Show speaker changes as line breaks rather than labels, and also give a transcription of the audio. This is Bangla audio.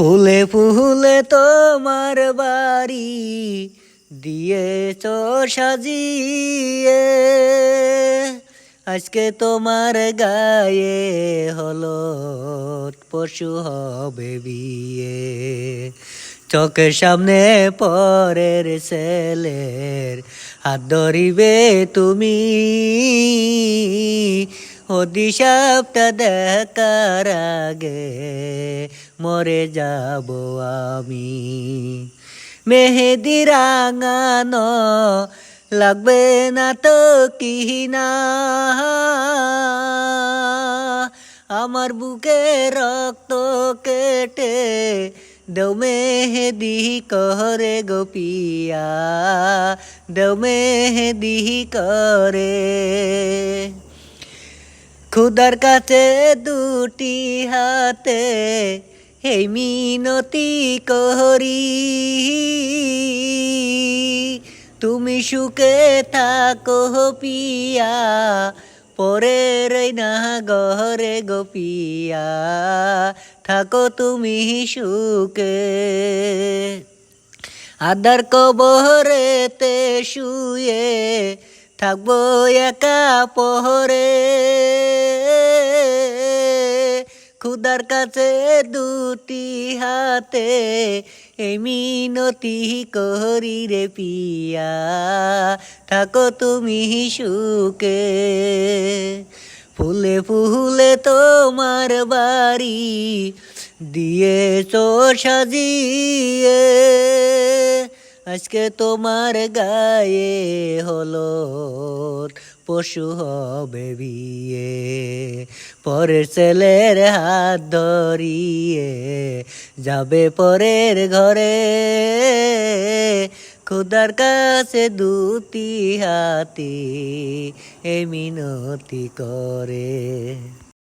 ফুলে ফুলে তোমার বাড়ি দিয়েছ, সাজিয়ে। আজকে তোমার গায়ে হলো পশু হবে বিয়ে। চোখের সামনে পরের ছেলের হাত ধরিবে তুমি। অদিশাপটা দেখার আগে মরে যাব আমি। মেহেদি রাঙানো লাগবে না তো কি না? আমার বুকে রক্ত কেটে দেও মেহেদি করে গোপিয়া দেও মেহেদি করে। খুদার কাছে দুটি হাতে এই মিনতি করি। তুমি সুখে থাকো পিয়া, পরের না গহরে গোপিয়া থাকো তুমি সুখে। আদার কবরেতে শুয়ে থাকব একা পহরে। খুদার কাছে দুটি হাতে এই মিনতি করি রে পিয়া। থাকো তুমি সুখে। ফুলে ফুলে তোমার বাড়ি দিয়েছ সাজিয়ে। আজকে তোমার গায়ে হলো পশু হবে বিয়ে। পরের ছেলের হাত ধরিয়ে যাবে পরের ঘরে। খুদার কাছে দুটি হাতি এ মিনতি করে।